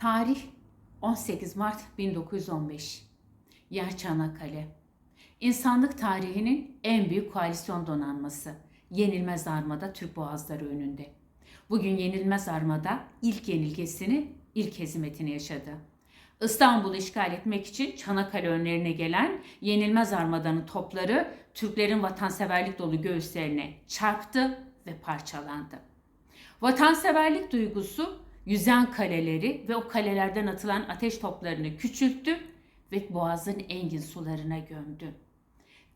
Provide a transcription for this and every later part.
Tarih 18 Mart 1915. Yer Çanakkale. İnsanlık tarihinin en büyük koalisyon donanması. Yenilmez Armada Türk Boğazları önünde. Bugün Yenilmez Armada ilk yenilgesini, ilk hezimetini yaşadı. İstanbul'u işgal etmek için Çanakkale önlerine gelen Yenilmez Armada'nın topları Türklerin vatanseverlik dolu göğüslerine çarptı ve parçalandı. Vatanseverlik duygusu yüzen kaleleri ve o kalelerden atılan ateş toplarını küçülttü ve boğazın engin sularına gömdü.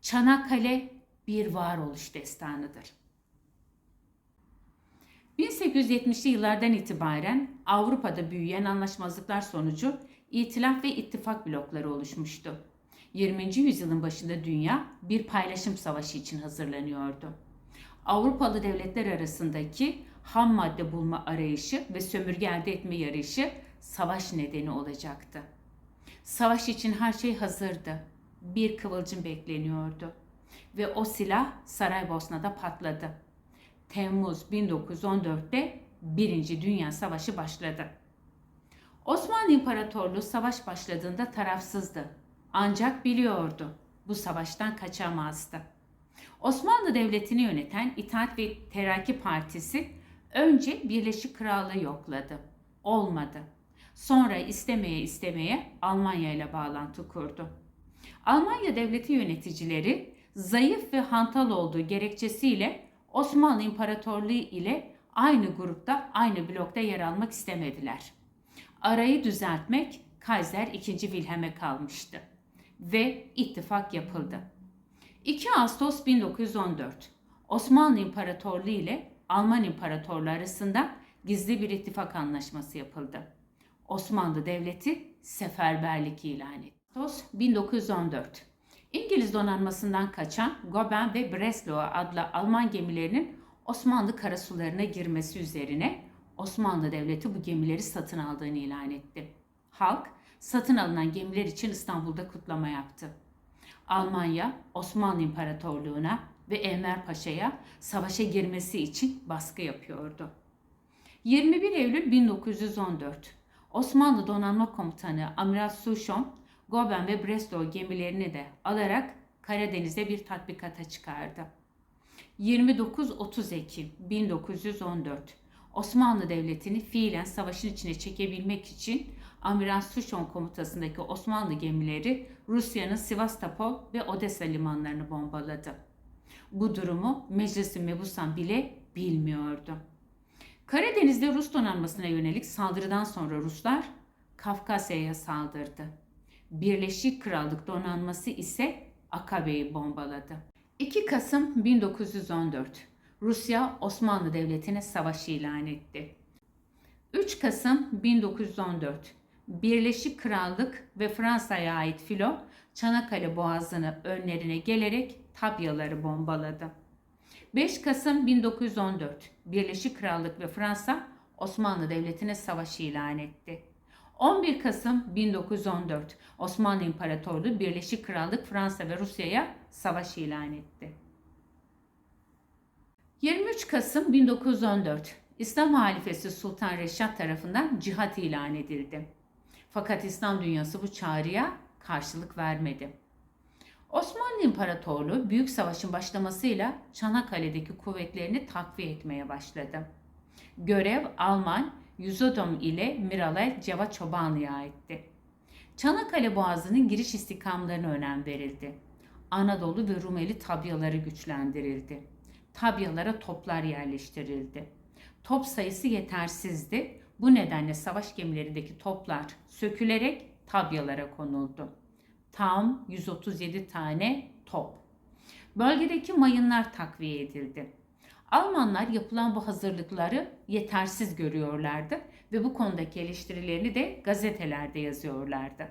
Çanakkale bir varoluş destanıdır. 1870'li yıllardan itibaren Avrupa'da büyüyen anlaşmazlıklar sonucu itilaf ve ittifak blokları oluşmuştu. 20. yüzyılın başında dünya bir paylaşım savaşı için hazırlanıyordu. Avrupalı devletler arasındaki ham madde bulma arayışı ve sömürge elde etme yarışı savaş nedeni olacaktı. Savaş için her şey hazırdı. Bir kıvılcım bekleniyordu. Ve o silah Saraybosna'da patladı. Temmuz 1914'te Birinci Dünya Savaşı başladı. Osmanlı İmparatorluğu savaş başladığında tarafsızdı. Ancak biliyordu bu savaştan kaçamazdı. Osmanlı Devleti'ni yöneten İttihat ve Terakki Partisi önce Birleşik Krallığı yokladı. Olmadı. Sonra istemeye istemeye Almanya ile bağlantı kurdu. Almanya devleti yöneticileri zayıf ve hantal olduğu gerekçesiyle Osmanlı İmparatorluğu ile aynı grupta, aynı blokta yer almak istemediler. Arayı düzeltmek Kaiser II. Wilhelm'e kalmıştı ve ittifak yapıldı. 2 Ağustos 1914 Osmanlı İmparatorluğu ile Alman İmparatorluğu arasında gizli bir ittifak anlaşması yapıldı. Osmanlı Devleti seferberlik ilan etti. Ağustos 1914 İngiliz donanmasından kaçan Goben ve Breslau adlı Alman gemilerinin Osmanlı karasularına girmesi üzerine Osmanlı Devleti bu gemileri satın aldığını ilan etti. Halk satın alınan gemiler için İstanbul'da kutlama yaptı. Almanya, Osmanlı İmparatorluğu'na ve Enver Paşa'ya savaşa girmesi için baskı yapıyordu. 21 Eylül 1914 Osmanlı Donanma Komutanı Amiral Sushon, Goben ve Breslau gemilerini de alarak Karadeniz'de bir tatbikata çıkardı. 29-30 Ekim 1914 Osmanlı Devleti'ni fiilen savaşın içine çekebilmek için Amiral Sushon komutasındaki Osmanlı gemileri Rusya'nın Sivastopol ve Odessa limanlarını bombaladı. Bu durumu Meclis-i Mebusan bile bilmiyordu. Karadeniz'de Rus donanmasına yönelik saldırıdan sonra Ruslar Kafkasya'ya saldırdı. Birleşik Krallık donanması ise Akabe'yi bombaladı. 2 Kasım 1914 Rusya Osmanlı Devleti'ne savaş ilan etti. 3 Kasım 1914 Birleşik Krallık ve Fransa'ya ait filo Çanakkale Boğazı'nı önlerine gelerek tabyaları bombaladı. 5 Kasım 1914 Birleşik Krallık ve Fransa Osmanlı Devleti'ne savaş ilan etti. 11 Kasım 1914 Osmanlı İmparatorluğu Birleşik Krallık Fransa ve Rusya'ya savaş ilan etti. 23 Kasım 1914 İslam halifesi Sultan Reşat tarafından cihat ilan edildi. Fakat İslam dünyası bu çağrıya karşılık vermedi. Osmanlı İmparatorluğu Büyük Savaş'ın başlamasıyla Çanakkale'deki kuvvetlerini takviye etmeye başladı. Görev Alman Yüzodom ile Miralay Ceva Çobanlı'ya aitti. Çanakkale Boğazı'nın giriş istikamlarına önem verildi. Anadolu ve Rumeli tabyaları güçlendirildi. Tabyalara toplar yerleştirildi. Top sayısı yetersizdi. Bu nedenle savaş gemilerindeki toplar sökülerek tabyalara konuldu. Tam 137 tane top. Bölgedeki mayınlar takviye edildi. Almanlar yapılan bu hazırlıkları yetersiz görüyorlardı ve bu konudaki eleştirilerini de gazetelerde yazıyorlardı.